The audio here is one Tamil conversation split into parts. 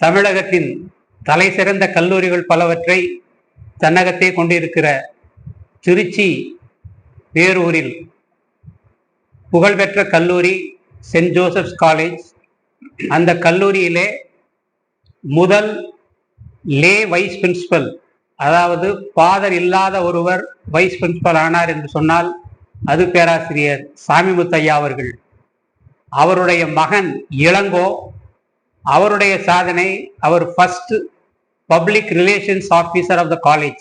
தமிழகத்தின் தலை சிறந்த கல்லூரிகள் பலவற்றை தன்னகத்தே கொண்டிருக்கிற திருச்சி வேரூரில் புகழ்பெற்ற கல்லூரி சென்ட் ஜோசப்ஸ் காலேஜ். அந்த கல்லூரியிலே முதல் லே வைஸ் பிரின்சிபல் அதாவது ஃபாதர் இல்லாத ஒருவர் வைஸ் பிரின்சிபல் ஆனார் என்று சொன்னால் அது பேராசிரியர் சாமிமுத்தையா அவர்கள். அவருடைய மகன் இளங்கோ அவருடைய சாதனை அவர் first public relations officer of the college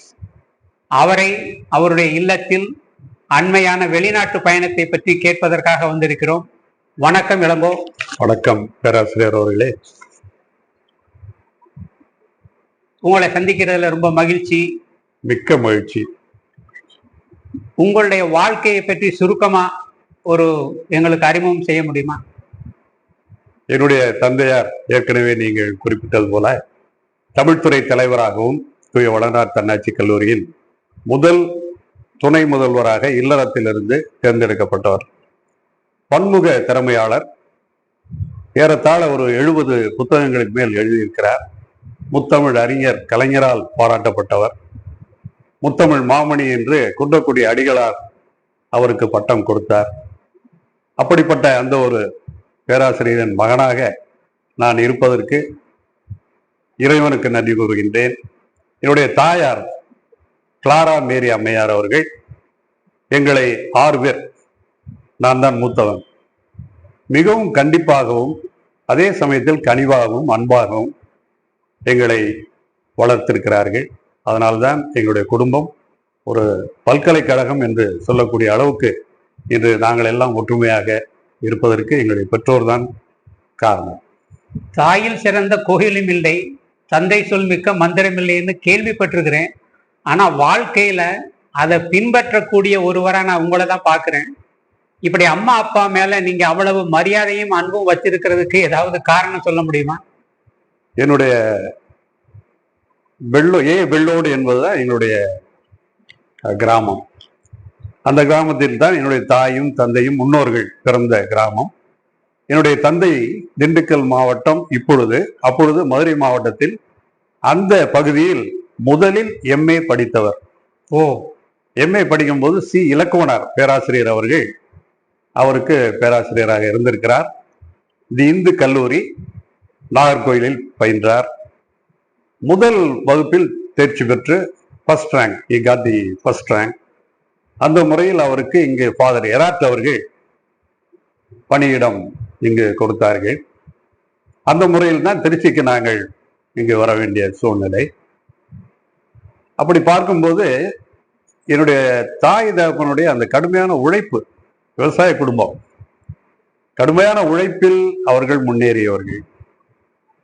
அவரை அவருடைய இல்லத்தில் அண்மையான வெளிநாட்டு பயணத்தை பற்றி கேட்பதற்காக வந்திருக்கிறோம். வணக்கம் இளங்கோ. வணக்கம் பேராசிரியர் அவர்களே. உங்களை சந்திக்கிறதுல ரொம்ப மகிழ்ச்சி. மிக்க மகிழ்ச்சி. உங்களுடைய வாழ்க்கையை பற்றி சுருக்கமா ஒரு எங்களுக்கு அறிமுகம் செய்ய முடியுமா? என்னுடைய தந்தையார் ஏற்கனவே நீங்கள் குறிப்பிட்டது போல தமிழ்துறை தலைவராகவும் தூய வளனார் தன்னாட்சி கல்லூரியில் முதல் துணை முதல்வராக இல்லறத்திலிருந்து தேர்ந்தெடுக்கப்பட்டவர். பன்முக திறமையாளர். ஏறத்தாழ ஒரு எழுபது புத்தகங்களுக்கு மேல் எழுதியிருக்கிறார். முத்தமிழ் அறிஞர் கலைஞரால் பாராட்டப்பட்டவர். முத்தமிழ் மாமணி என்று குன்றக்குடி அடிகளார் அவருக்கு பட்டம் கொடுத்தார். அப்படிப்பட்ட அந்த ஒரு பேராசிரியரின் மகனாக நான் இருப்பதற்கு இறைவனுக்கு நன்றி கூறுகின்றேன். என்னுடைய தாயார் கிளாரா மேரி அம்மையார் அவர்கள் எங்களை ஆறு பேர் நான் தான் மூத்தவன். மிகவும் கண்டிப்பாகவும் அதே சமயத்தில் கனிவாகவும் அன்பாகவும் எங்களை வளர்த்திருக்கிறார்கள். அதனால்தான் எங்களுடைய குடும்பம் ஒரு பல்கலைக்கழகம் என்று சொல்லக்கூடிய அளவுக்கு இன்று நாங்கள் எல்லாம் ஒற்றுமையாக இருப்பதற்கு எங்களுடைய பெற்றோர் தான் காரணம். தாயில் சிறந்த கோயிலும் இல்லை தந்தை சொல் மிக்க மந்திரம் இல்லைன்னு கேள்விப்பட்டிருக்கிறேன். ஆனா வாழ்க்கையில அதை பின்பற்றக்கூடிய ஒருவரா நான் உங்களை தான் பார்க்கிறேன். இப்படி அம்மா அப்பா மேல நீங்க அவ்வளவு மரியாதையும் அன்பும் வச்சிருக்கிறதுக்கு ஏதாவது காரணம் சொல்ல முடியுமா? என்னுடைய வெள்ளோ ஏ வெள்ளோடு என்பதுதான் எங்களுடைய அஹ், கிராமம். அந்த கிராமத்தில் தான் என்னுடைய தாயும் தந்தையும் முன்னோர்கள் பிறந்த கிராமம். என்னுடைய தந்தை திண்டுக்கல் மாவட்டம் இப்பொழுது அப்பொழுது மதுரை மாவட்டத்தில் அந்த பகுதியில் முதலில் எம்ஏ படித்தவர். ஓ. எம்ஏ படிக்கும்போது சி இலக்குவனார் பேராசிரியர் அவர்கள் அவருக்கு பேராசிரியராக இருந்திருக்கிறார். தி இந்து கல்லூரி நாகர்கோயிலில் பயின்றார். முதல் வகுப்பில் தேர்ச்சி பெற்று first rank I got the first rank அந்த முறையில் அவருக்கு இங்கு ஃபாதர் எராட் அவர்கள் பணியிடம் இங்கு கொடுத்தார்கள். அந்த முறையில் தான் திருச்சிக்கு நாங்கள் இங்கு வர வேண்டிய சூழ்நிலை. அப்படி பார்க்கும்போது என்னுடைய தாய் தகப்பனுடைய அந்த கடுமையான உழைப்பு விவசாய குடும்பம் கடுமையான உழைப்பில் அவர்கள் முன்னேறியவர்கள்.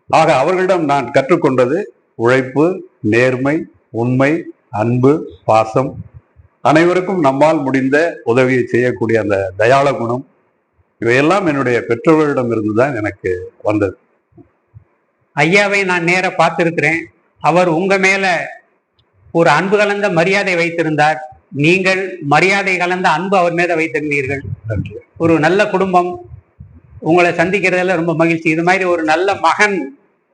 ஆக அவர்களிடம் நான் கற்றுக்கொண்டது உழைப்பு நேர்மை உண்மை அன்பு பாசம் அனைவருக்கும் நம்மால் முடிந்த உதவியை செய்யக்கூடிய அந்த தயாள குணம் இவையெல்லாம் என்னுடைய பெற்றோர்களிடம் இருந்து தான் எனக்கு வந்தது. ஐயாவை நான் நேர பார்த்திருக்கிறேன். அவர் உங்க மேல ஒரு அன்பு கலந்த மரியாதை வைத்திருந்தார். நீங்கள் மரியாதை கலந்த அன்பு அவர் மேல வைத்திருந்தீர்கள். ஒரு நல்ல குடும்பம். உங்களை சந்திக்கிறதுல ரொம்ப மகிழ்ச்சி. இது மாதிரி ஒரு நல்ல மகன்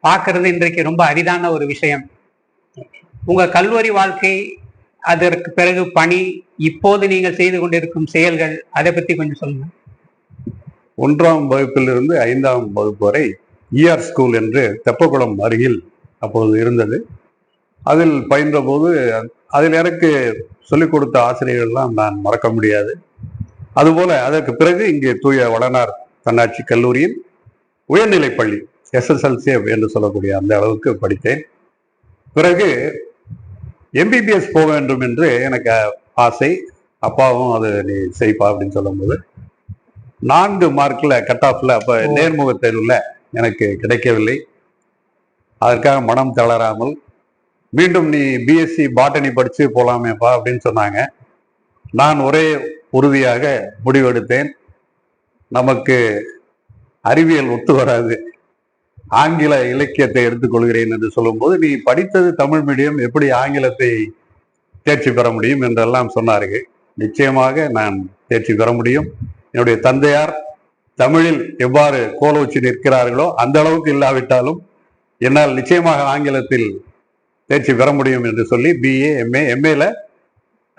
பார்க்கிறது இன்றைக்கு ரொம்ப அரிதான ஒரு விஷயம். உங்க கல்லூரி வாழ்க்கை அதற்கு பிறகு பணி இப்போது நீங்கள் செய்து கொண்டிருக்கும் செயல்கள் அதை பத்தி கொஞ்சம் சொல்லுங்க. ஒன்றாம் வகுப்பிலிருந்து ஐந்தாம் வகுப்பு வரை இஆர் ஸ்கூல் என்று தெப்பக்குளம் அருகில் அப்போது இருந்தது. அதில் பயின்றபோது அதில் எனக்கு சொல்லிக் கொடுத்த ஆசிரியர்கள்லாம் நான் மறக்க முடியாது. அதுபோல அதற்கு பிறகு இங்கே தூய வளனார் தன்னாட்சி கல்லூரியில் உயர்நிலைப் பள்ளி எஸ்எஸ்எல்சி என்று சொல்லக்கூடிய அந்த அளவுக்கு படித்தேன். பிறகு எம்பிபிஎஸ் போக வேண்டும் என்று எனக்கு ஆசை. அப்பாவும் அது நீ செய்ப்பா அப்படின்னு சொல்லும்போது நான்கு மார்க்ல கட் ஆஃப்ல அப்ப. நேர்முக தேர்வுல எனக்கு கிடைக்கவில்லை. அதற்காக மனம் தளராமல் மீண்டும் நீ பிஎஸ்சி பாட்டனி படிச்சு போலாமேப்பா அப்படின்னு சொன்னாங்க. நான் ஒரே உறுதியாக முடிவெடுத்தேன். நமக்கு அறிவியல் ஒத்து வராது. ஆங்கில இலக்கியத்தை எடுத்துக்கொள்கிறேன் என்று சொல்லும்போது நீ படித்தது தமிழ் மீடியம் எப்படி ஆங்கிலத்தை தேர்ச்சி பெற முடியும் என்றெல்லாம் சொன்னார்கள். நிச்சயமாக நான் தேர்ச்சி பெற முடியும். என்னுடைய தந்தையார் தமிழில் எவ்வாறு கோலோச்சி நிற்கிறார்களோ அந்த அளவுக்கு இல்லாவிட்டாலும் என்னால் நிச்சயமாக ஆங்கிலத்தில் தேர்ச்சி பெற முடியும் என்று சொல்லி BA MA எம்ஏல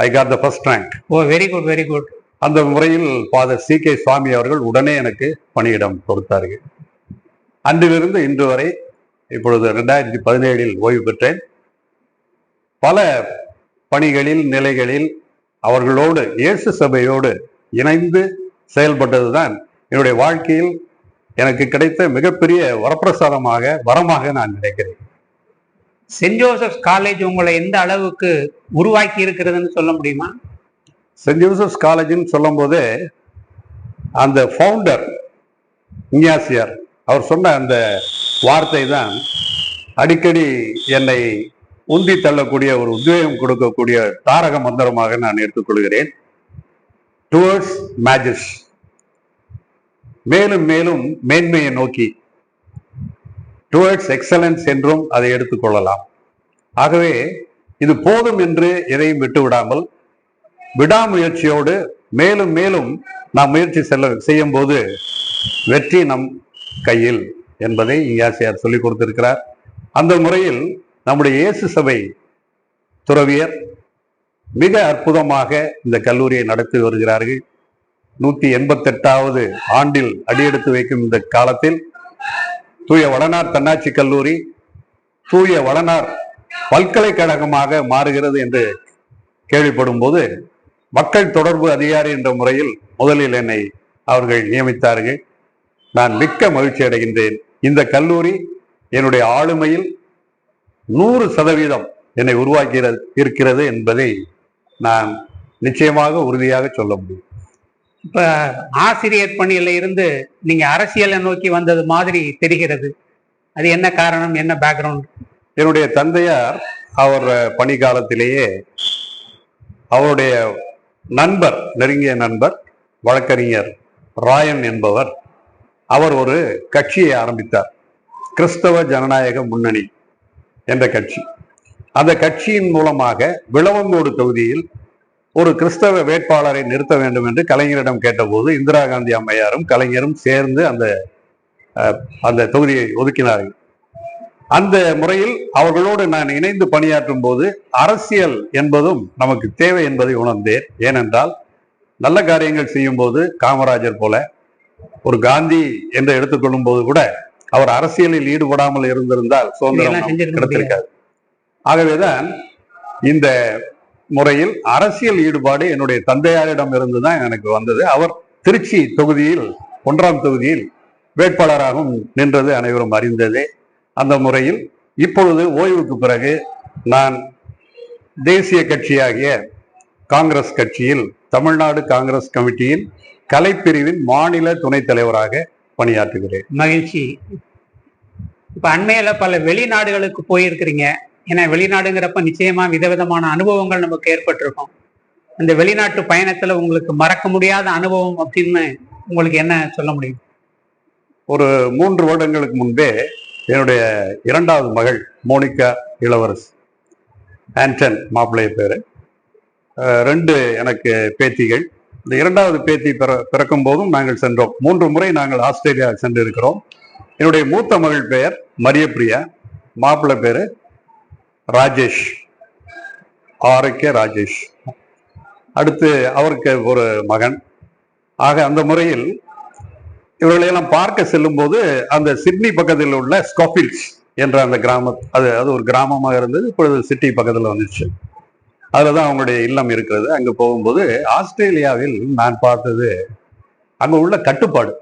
I got the first rank oh very good very good அந்த முறையில் ஃபாதர் சி கே சுவாமி அவர்கள் உடனே எனக்கு பணியிடம் கொடுத்தார்கள். அன்றிலிருந்து இன்று வரை இப்பொழுது ரெண்டாயிரத்தி பதினேழில் ஓய்வு பெற்றேன். பல பணிகளில் நிலைகளில் அவர்களோடு இயேசு சபையோடு இணைந்து செயல்பட்டதுதான் என்னுடைய வாழ்க்கையில் எனக்கு கிடைத்த மிகப்பெரிய வரப்பிரசாதமாக வரமாக நான் நினைக்கிறேன். சென்ட் ஜோசப்ஸ் காலேஜ் உங்களை எந்த அளவுக்கு உருவாக்கி இருக்கிறதுன்னு சொல்ல முடியுமா? சென்ட் ஜோசப்ஸ் காலேஜ்னு சொல்லும் போதே அந்த ஃபவுண்டர் இஞ்ஞாசியார் அவர் சொன்ன அந்த வார்த்தை தான் அடிக்கடி என்னை உந்தி தள்ளக்கூடிய ஒரு உத்வேகம் கொடுக்கக்கூடிய தாரக மந்திரமாக நான் எடுத்துக்கொள்கிறேன் டுவர்ட்ஸ் மேஜஸ் மேலும் மேலும் மேன்மையை நோக்கி. டுவர்ட்ஸ் எக்ஸலன்ஸ் என்றும் அதை எடுத்துக்கொள்ளலாம் ஆகவே இது போதும் என்று எதையும் விட்டு விடாமல் விடாமுயற்சியோடு மேலும் மேலும் நாம் முயற்சி செல்ல செய்யும் போது வெற்றி நம் கையில் என்பதை இங்காசியார் சொல்லிக் கொடுத்திருக்கிறார். அந்த முறையில் நம்முடைய இயேசு சபை துறவியர் மிக அற்புதமாக இந்த கல்லூரியை நடத்தி வருகிறார்கள். நூத்தி எண்பத்தெட்டாவது ஆண்டில் அடியெடுத்து வைக்கும் இந்த காலத்தில் தூய வளனார் தன்னாட்சி கல்லூரி தூய வளனார் பல்கலைக்கழகமாக மாறுகிறது என்று கேள்விப்படும் போது மக்கள் தொடர்பு அதிகாரி என்ற முறையில் முதலில் என்னை அவர்கள் நியமித்தார்கள். நான் மிக்க மகிழ்ச்சி அடைகின்றேன். இந்த கல்லூரி என்னுடைய ஆளுமையில் நூறு சதவீதம் என்னை உருவாக்கி இருக்கிறது என்பதை நான் நிச்சயமாக உறுதியாக சொல்ல முடியும். இப்ப ஆசிரியர் பணியில இருந்து நீங்க அரசியலை நோக்கி வந்தது மாதிரி தெரிகிறது. அது என்ன காரணம்? என்ன பேக்ரவுண்ட் என்னுடைய தந்தையார் அவர் பணி காலத்திலேயே அவருடைய நண்பர் நெருங்கிய நண்பர் வழக்கறிஞர் ராயன் என்பவர் அவர் ஒரு கட்சியை ஆரம்பித்தார். கிறிஸ்தவ ஜனநாயக முன்னணி என்ற கட்சி. அந்த கட்சியின் மூலமாக விளவங்கோடு தொகுதியில் ஒரு கிறிஸ்தவ வேட்பாளரை நிறுத்த வேண்டும் என்று கலைஞரிடம் கேட்டபோது இந்திரா காந்தி அம்மையாரும் கலைஞரும் சேர்ந்து அந்த அந்த தொகுதியை ஒதுக்கினார்கள். அந்த முறையில் அவர்களோடு நான் இணைந்து பணியாற்றும் போது அரசியல் என்பதும் நமக்கு தேவை என்பதை உணர்ந்தேன். ஏனென்றால் நல்ல காரியங்கள் செய்யும் போது காமராஜர் போல ஒரு காந்தி என்று எடுத்துக்கொள்ளும் போது கூட அவர் அரசியலில் ஈடுபடாமல் இருந்திருந்தால் சுதந்திரம் கிடைத்திருக்காது. ஆகவேதான் இந்த முறையில் அரசியல் ஈடுபாடு என்னுடைய தந்தையாரிடம் இருந்து தான் எனக்கு வந்தது. அவர் திருச்சி தொகுதியில் ஒன்றாம் தொகுதியில் வேட்பாளராகவும் நின்றது அனைவரும் அறிந்ததே. அந்த முறையில் இப்பொழுது ஓய்வுக்கு பிறகு நான் தேசிய கட்சியாகிய காங்கிரஸ் கட்சியில் தமிழ்நாடு காங்கிரஸ் கமிட்டியின் கலைப்பிரிவின் மாநில துணைத் தலைவராக பணியாற்றுகிறேன். மகிழ்ச்சி. இப்ப அண்மையில பல வெளிநாடுகளுக்கு போயிருக்கிறீங்க. ஏன்னா வெளிநாடுங்கிறப்ப நிச்சயமா விதவிதமான அனுபவங்கள் நமக்கு ஏற்பட்டிருக்கும். அந்த வெளிநாட்டு பயணத்துல உங்களுக்கு மறக்க முடியாத அனுபவம் அப்படின்னு உங்களுக்கு என்ன சொல்ல முடியும்? ஒரு மூன்று வருடங்களுக்கு முன்பே என்னுடைய இரண்டாவது மகள் மோனிகா இளவரசி. ஆண்டன் மாப்பிள்ளை பேரு. ரெண்டு எனக்கு பேத்திகள். இந்த இரண்டாவது பேத்தி பிற பிறக்கும் போதும் நாங்கள் சென்றோம். மூன்று முறை நாங்கள் ஆஸ்திரேலியா சென்றிருக்கிறோம். என்னுடைய மூத்த மகள் பெயர் மரியப்பிரியா மாப்பிள்ளை பேரு ராஜேஷ். ஆரோக்கிய ராஜேஷ். அடுத்து அவருக்கு ஒரு மகன். ஆக அந்த முறையில் இவர்களையெல்லாம் பார்க்க செல்லும்போது அந்த சிட்னி பக்கத்தில் உள்ள ஸ்காஃபில்ஸ் என்ற அந்த கிராம அது அது ஒரு கிராமமாக இருந்தது. இப்பொழுது சிட்டி பக்கத்தில் வந்துச்சு. அதில் தான் அவங்களுடைய இல்லம் இருக்கிறது. அங்கே போகும்போது ஆஸ்திரேலியாவில் நான் பார்த்தது அங்கே உள்ள கட்டுப்பாடு.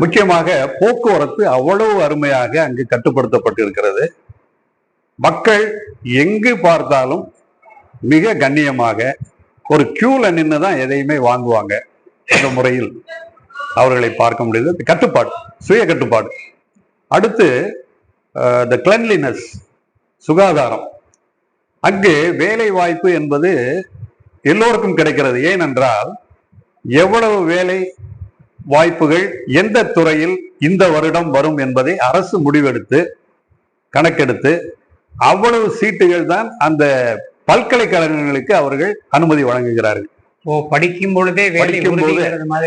முக்கியமாக போக்குவரத்து அவ்வளவு அருமையாக அங்கு கட்டுப்படுத்தப்பட்டிருக்கிறது. மக்கள் எங்கு பார்த்தாலும் மிக கண்ணியமாக ஒரு கியூல நின்று தான் எதையுமே வாங்குவாங்க இந்த முறையில் அவர்களை பார்க்க முடியுது. கட்டுப்பாடு சுய கட்டுப்பாடு. அடுத்து த கிளன்லினஸ் சுகாதாரம். அங்கு வேலை வாய்ப்பு என்பது எல்லோருக்கும் கிடைக்கிறது. ஏனென்றால் எவ்வளவு வேலை வாய்ப்புகள் எந்த துறையில் இந்த வருடம் வரும் என்பதை அரசு முடிவெடுத்து கணக்கெடுத்து அவ்வளவு சீட்டுகள் தான் அந்த பல்கலைக்கழகங்களுக்கு அவர்கள் அனுமதி வழங்குகிறார்கள். ஓ படிக்கும் பொழுதே படிக்கும் போது-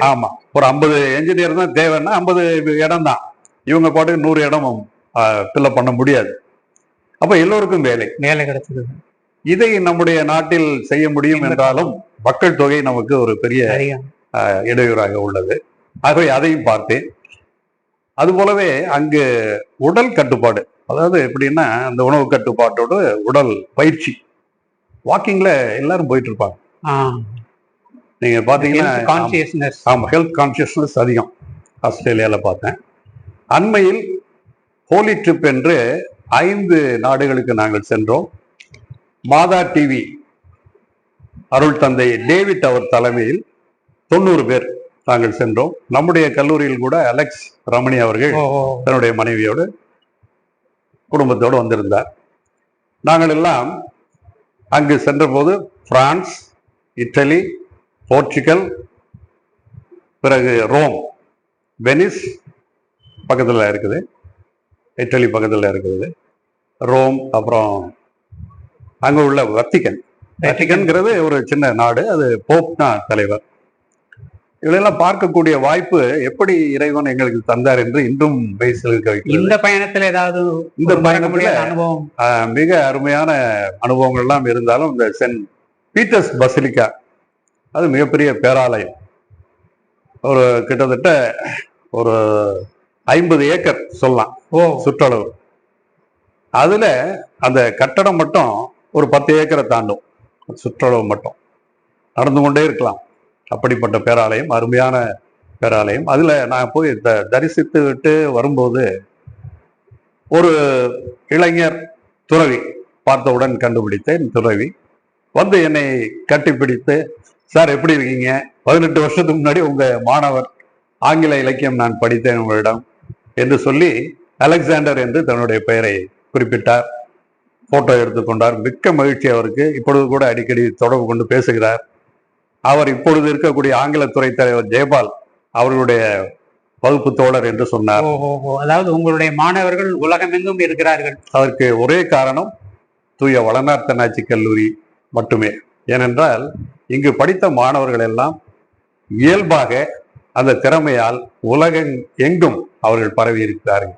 ஆமா. ஒரு ஐம்பது என்ஜினியர் தான் தேவைன்னா ஐம்பது இடம் தான். இவங்க பாட்டுக்கு நூறு இடமும் ஃபில்அப் பண்ண முடியாது. அப்ப எல்லோருக்கும் வேலை. வேலை கிடைச்சது. இதை நம்முடைய நாட்டில் செய்ய முடியும் என்றாலும் மக்கள் தொகை நமக்கு ஒரு பெரிய இடையூறாக உள்ளது. ஆகவே அதையும் பார்த்தேன். அது போலவே அங்கு உடல் கட்டுப்பாடு. அதாவது எப்படின்னா அந்த உணவு கட்டுப்பாட்டோட உடல் பயிற்சி. வாக்கிங்ல எல்லாரும் போயிட்டு இருப்பாங்க நீங்க பாத்தீங்கன்னா ஆமா ஹெல்த் கான்சியஸ்னஸ் அதிகம். ஆஸ்திரேலியால பார்த்தேன். அண்மையில் ஹோலி ட்ரிப் என்று ஐந்து நாடுகளுக்கு நாங்கள் சென்றோம். மாதா டிவி அருள் தந்தை டேவிட் அவர் தலைமையில் தொண்ணூறு பேர் நாங்கள் சென்றோம். நம்முடைய கல்லூரியில் கூட அலெக்ஸ் ரமணி அவர்கள். தன்னுடைய மனைவியோடு குடும்பத்தோடு வந்திருந்தார். நாங்கள் எல்லாம் அங்கு சென்றபோது பிரான்ஸ் இட்டலி போர்ச்சுகல் பிறகு ரோம் வெனிஸ் பக்கத்தில் இருக்குது. இட்டலி பக்கத்தில் இருக்குது ரோம் அப்புறம் அங்கே உள்ள வத்திகன். வத்திகன்கிறது ஒரு சின்ன நாடு. அது போப் தான் தலைவர். இவளெல்லாம் பார்க்கக்கூடிய வாய்ப்பு எப்படி இறைவன் எங்களுக்கு தந்தார் என்று இன்றும் வைக்கிறது. இந்த பயணத்துல ஏதாவது இந்த பயணத்துல அனுபவம்? மிக அருமையான அனுபவங்கள் எல்லாம் இருந்தாலும் இந்த சென்ட் பீட்டர்ஸ் பசிலிக்கா அது மிகப்பெரிய பேராலயம். ஒரு கிட்டத்தட்ட ஒரு ஐம்பது ஏக்கர் சொல்லலாம் ஓ. சுற்றளவு. அதுல அந்த கட்டடம் மட்டும் ஒரு பத்து ஏக்கரை தாண்டும் சுற்றளவு மட்டும். நடந்து கொண்டே இருக்கலாம். அப்படிப்பட்ட பேராலயம் அருமையான பேராலயம். அதுல நான் போய் த- தரிசித்து விட்டு வரும்போது ஒரு இளைஞர் துறவி பார்த்தவுடன் கண்டுபிடித்தேன் துறவி. வந்து என்னை கட்டிப்பிடித்து சார் எப்படி இருக்கீங்க? பதினெட்டு வருஷத்துக்கு முன்னாடி உங்க மாணவர் ஆங்கில இலக்கியம் நான் படித்தேன் உங்களிடம். என்று சொல்லி அலெக்சாண்டர் என்று தன்னுடைய பெயரை குறிப்பிட்டார். போட்டோ எடுத்துக்கொண்டார் மிக்க மகிழ்ச்சி அவருக்கு. இப்பொழுது கூட அடிக்கடி தொடர்பு கொண்டு பேசுகிறார். அவர் இப்பொழுது இருக்கக்கூடிய ஆங்கிலத்துறை தலைவர் ஜெயபால் அவர்களுடைய வகுப்பு தோழர் என்று சொன்னார். அதாவது உங்களுடைய மாணவர்கள் உலகமெங்கும் இருக்கிறார்கள். அதற்கு ஒரே காரணம் தூய வளனார் தன்னாட்சி கல்லூரி மட்டுமே. ஏனென்றால் இங்கு படித்த மாணவர்கள் எல்லாம் இயல்பாக அந்த திறமையால் உலகம் எங்கும் அவர்கள் பரவி இருக்கிறார்கள்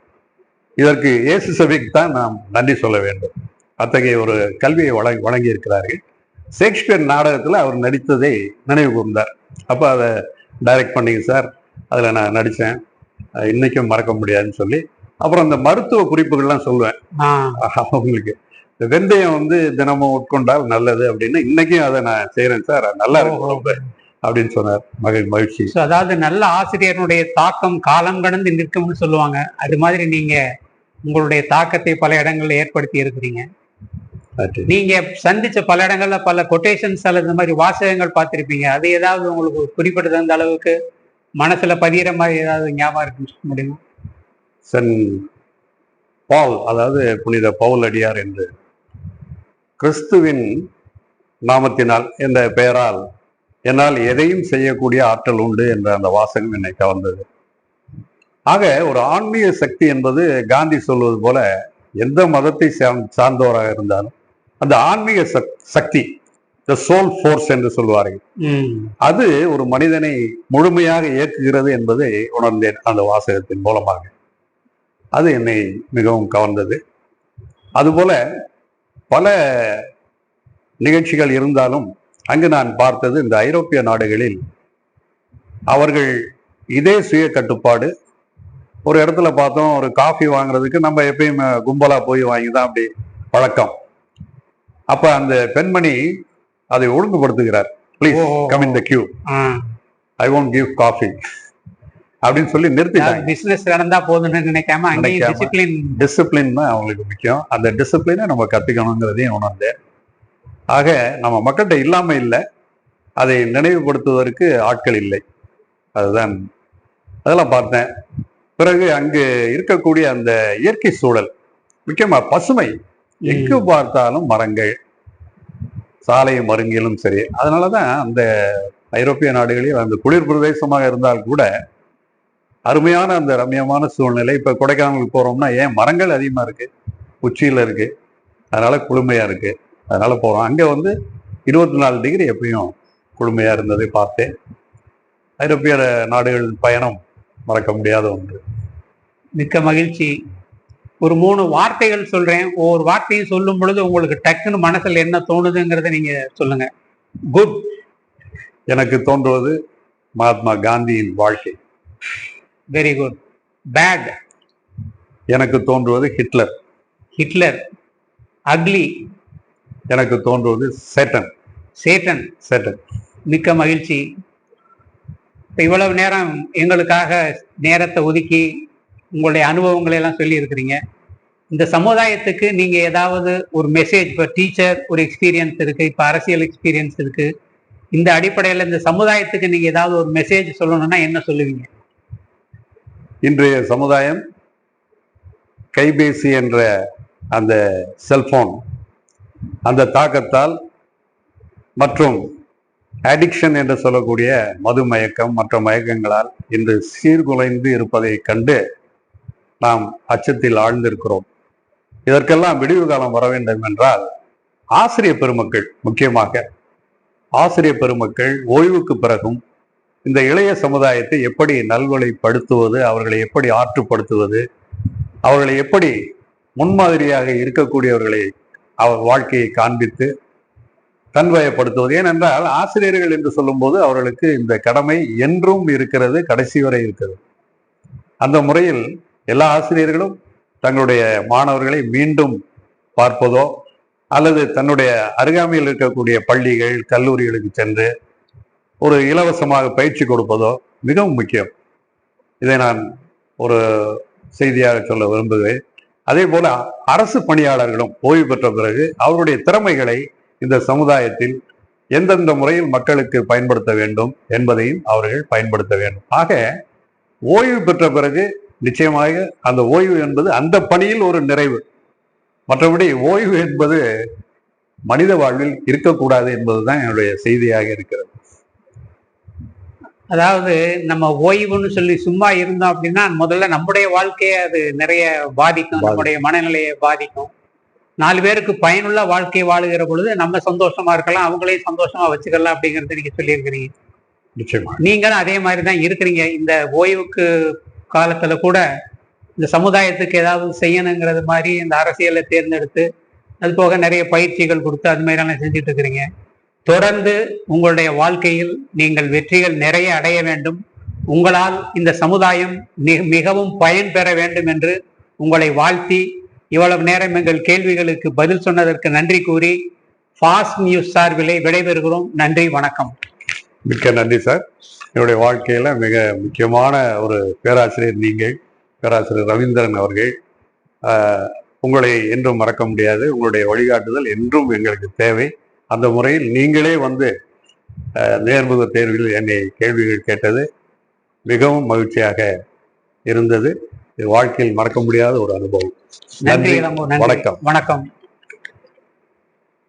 இதற்கு இயேசு சபைக்கு தான் நாம் நன்றி சொல்ல வேண்டும். அத்தகைய ஒரு கல்வியை வழங்கி வழங்கி இருக்கிறார்கள் ஷேக்ஸ்பியர் நாடகத்தில் அவர் நடித்ததை நினைவு கூர்ந்தார். அப்போ அதை டைரக்ட் பண்ணீங்க சார். அதில் நான் நடித்தேன் இன்னைக்கும் மறக்க முடியாதுன்னு சொல்லி. அப்புறம் அந்த மருத்துவ குறிப்புகள்லாம் சொல்லுவேன். அவங்களுக்கு. வெந்தயம் வந்து தினமும் உட்கொண்டால் நல்லது அப்படின்னு இன்னைக்கும் அதை நான் செய்யறேன் சார். நல்லா இருக்கும் ரொம்ப அப்படின்னு சொன்னார். மகிழ் மகிழ்ச்சி. So, அதாவது நல்ல ஆசிரியருடைய தாக்கம் காலம் கடந்து நிற்கும்னு சொல்லுவாங்க. அது மாதிரி நீங்க உங்களுடைய தாக்கத்தை பல இடங்கள்ல ஏற்படுத்தி இருக்கிறீங்க. நீங்க சந்திச்ச பல இடங்கள்ல பல கொட்டேஷன்ஸ் அல்லது இந்த மாதிரி வாசகங்கள் பார்த்திருப்பீங்க. அது ஏதாவது உங்களுக்கு குறிப்பிட்ட அந்த அளவுக்கு மனசுல பதியிற மாதிரி ஏதாவது ஞாபகம் இருக்குன்னு சொல்ல முடியுமா? சென் பால் அதாவது புனித பவுல் அடியார் என்று கிறிஸ்துவின் நாமத்தினால் என்ற பெயரால் என்னால் எதையும் செய்யக்கூடிய ஆற்றல் உண்டு என்ற அந்த வாசகம் என்னை கவர்ந்தது. ஆக ஒரு ஆன்மீக சக்தி என்பது காந்தி சொல்வது போல எந்த மதத்தை சார்ந்- சார்ந்தவராக இருந்தாலும் அந்த ஆன்மீக சக்- சக்தி த சோல் ஃபோர்ஸ் என்று சொல்வார்கள். அது ஒரு மனிதனை முழுமையாக இயக்குகிறது என்பதை உணர்ந்தேன் அந்த வாசகத்தின் மூலமாக. அது என்னை மிகவும் கவர்ந்தது. அதுபோல பல நிகழ்ச்சிகள் இருந்தாலும் அங்கு நான் பார்த்தது இந்த ஐரோப்பிய நாடுகளில் அவர்கள் இதே சுய கட்டுப்பாடு. ஒரு இடத்துல பார்த்தோம் ஒரு காஃபி வாங்குறதுக்கு நம்ம எப்பயும் கும்பலா போய் வாங்கி தான் அப்படி பழக்கம். அப்ப அந்த பெண்மணி அதை ஒழுங்குபடுத்துகிறார். Please. Come in the queue I won't give coffee அப்படின்னு சொல்லி நிறுத்திட்டாங்க. பிசினஸ் நடந்தா போதும்னு நினைக்காம. டிசிப்ளின் டிசிப்ளின் தான் அவங்களுக்கு முக்கியம். அந்த டிசிப்ளினை நம்ம கத்துக்கணுங்கிறதையும் உணர்ந்தேன். ஆக நம்ம மக்கள்கிட்ட இல்லாம இல்லை. அதை நினைவுபடுத்துவதற்கு ஆட்கள் இல்லை. அதுதான் அதெல்லாம் பார்த்தேன். பிறகு அங்கு இருக்கக்கூடிய அந்த இயற்கை சூழல் முக்கியமா பசுமை எங்கு பார்த்தாலும் மரங்கள் சாலை மருங்கிலும் சரி. அதனாலதான் அந்த ஐரோப்பிய நாடுகளில் அந்த குளிர் பிரதேசமாக இருந்தால் கூட அருமையான அந்த ரம்யமான சூழ்நிலை. இப்ப கொடைக்கானல் போறோம்னா ஏன் மரங்கள் அதிகமா இருக்கு? உச்சியில இருக்கு. அதனால குளுமையா இருக்கு. அதனால போறோம். அங்க வந்து இருபத்தி நாலு டிகிரி எப்பயும் குழுமையா இருந்ததை பார்த்தேன். ஐரோப்பிய நாடுகள் பயணம் மறக்க முடியாத ஒன்று. மிக்க மகிழ்ச்சி. ஒரு மூணு வார்த்தைகள் சொல்றேன். ஒவ்வொரு வார்த்தையும் சொல்லும் பொழுது உங்களுக்கு டக்குன்னு மனசுல என்ன தோணுதுங்கிறத நீங்க சொல்லுங்க. குட். எனக்கு தோன்றுவது மகாத்மா காந்தியின் வாழ்க்கை. வெரி குட் பேட் எனக்கு தோன்றுவது ஹிட்லர். ஹிட்லர் அக்லி எனக்கு தோன்றுவது சேட்டன். சேட்டன். சேட்டன். மிக்க மகிழ்ச்சி. இப்ப இவ்வளவு நேரம் எங்களுக்காக நேரத்தை ஒதுக்கி உங்களுடைய அனுபவங்களை எல்லாம் சொல்லி இருக்கிறீங்க இந்த சமுதாயத்துக்கு நீங்க ஏதாவது ஒரு மெசேஜ் இப்போ டீச்சர் ஒரு எக்ஸ்பீரியன்ஸ் இருக்கு இப்போ அரசியல் எக்ஸ்பீரியன்ஸ் இருக்கு. இந்த அடிப்படையில் இந்த சமுதாயத்துக்கு நீங்க ஏதாவது ஒரு மெசேஜ் சொல்லணும்னா என்ன சொல்லுவீங்க? இன்றைய சமுதாயம் கைபேசி என்ற அந்த செல்போன் அந்த தாக்கத்தால் மற்றும் அடிக்ஷன் என்று சொல்லக்கூடிய மது மயக்கம் மற்ற மயக்கங்களால் இன்று சீர்குலைந்து இருப்பதை கண்டு நாம் அச்சத்தில் ஆழ்ந்திருக்கிறோம். இதற்கெல்லாம் விடிவு காலம் வர வேண்டும் என்றால் ஆசிரிய பெருமக்கள் முக்கியமாக ஆசிரிய பெருமக்கள் ஓய்வுக்கு பிறகும் இந்த இளைய சமுதாயத்தை எப்படி நல்வழிப்படுத்துவது அவர்களை எப்படி ஆற்றுப்படுத்துவது அவர்களை எப்படி முன்மாதிரியாக இருக்கக்கூடியவர்களை அவர் வாழ்க்கையை காண்பித்து தன்வயப்படுத்துவது. ஏனென்றால் ஆசிரியர்கள் என்று சொல்லும்போது அவர்களுக்கு இந்த கடமை என்றும் இருக்கிறது கடைசி வரை இருக்கிறது. அந்த முறையில் எல்லா ஆசிரியர்களும் தங்களுடைய மாணவர்களை மீண்டும் பார்ப்பதோ அல்லது தன்னுடைய அருகாமையில் இருக்கக்கூடிய பள்ளிகள் கல்லூரிகளுக்கு சென்று ஒரு இலவசமாக பயிற்சி கொடுப்பதோ மிகவும் முக்கியம். இதை நான் ஒரு செய்தியாக சொல்ல விரும்புகிறேன். அதே போல அரசு பணியாளர்களும் ஓய்வு பெற்ற பிறகு அவருடைய திறமைகளை இந்த சமுதாயத்தில் எந்தெந்த முறையில் மக்களுக்கு பயன்படுத்த வேண்டும் என்பதையும் அவர்கள் பயன்படுத்த வேண்டும். ஆக ஓய்வு பெற்ற பிறகு நிச்சயமாக அந்த ஓய்வு என்பது அந்த பணியில் ஒரு நிறைவு. மற்றபடி ஓய்வு என்பது மனித வாழ்வில் இருக்கக்கூடாது என்பதுதான் என்னுடைய செய்தியாக இருக்கிறது. அதாவது நம்ம ஓய்வுன்னு சொல்லி சும்மா இருந்தோம் அப்படின்னா முதல்ல நம்முடைய வாழ்க்கையை அது நிறைய பாதிக்கும் நம்முடைய மனநிலையை பாதிக்கும். நாலு பேருக்கு பயனுள்ள வாழ்க்கை வாழுகிற பொழுது நம்ம சந்தோஷமா இருக்கலாம் அவங்களையும் சந்தோஷமா வச்சுக்கலாம் அப்படிங்கறத நீங்க சொல்லியிருக்கிறீங்க. நிச்சயமா. நீங்களும் அதே மாதிரி தான் இருக்கிறீங்க. இந்த ஓய்வுக்கு காலத்துல கூட இந்த சமுதாயத்துக்கு ஏதாவது செய்யணுங்கிறது மாதிரி இந்த அரசியலை தேர்ந்தெடுத்து அது போக நிறைய பயிற்சிகள் கொடுத்து அது மாதிரிலாம் செஞ்சுட்டு இருக்கிறீங்க. தொடர்ந்து உங்களுடைய வாழ்க்கையில் நீங்கள் வெற்றிகள் நிறைய அடைய வேண்டும். உங்களால் இந்த சமுதாயம் மிகவும் பயன் பெற வேண்டும் என்று உங்களை வாழ்த்தி இவ்வளவு நேரம் எங்கள் கேள்விகளுக்கு பதில் சொன்னதற்கு நன்றி கூறி ஃபாஸ்ட் நியூஸ் சார்பிலே விடைபெறுகிறோம். நன்றி வணக்கம். மிக்க நன்றி சார். என்னுடைய வாழ்க்கையில் மிக முக்கியமான ஒரு பேராசிரியர் நீங்கள் பேராசிரியர் ரவீந்திரன் அவர்கள். உங்களை என்றும் மறக்க முடியாது. உங்களுடைய வழிகாட்டுதல் என்றும் எங்களுக்கு தேவை. அந்த முறையில் நீங்களே வந்து நேர்முக தேர்வில் என்னை கேள்விகள் கேட்டது மிகவும் மகிழ்ச்சியாக இருந்தது. இது வாழ்க்கையில் மறக்க முடியாத ஒரு அனுபவம். நன்றி. வணக்கம். வணக்கம்.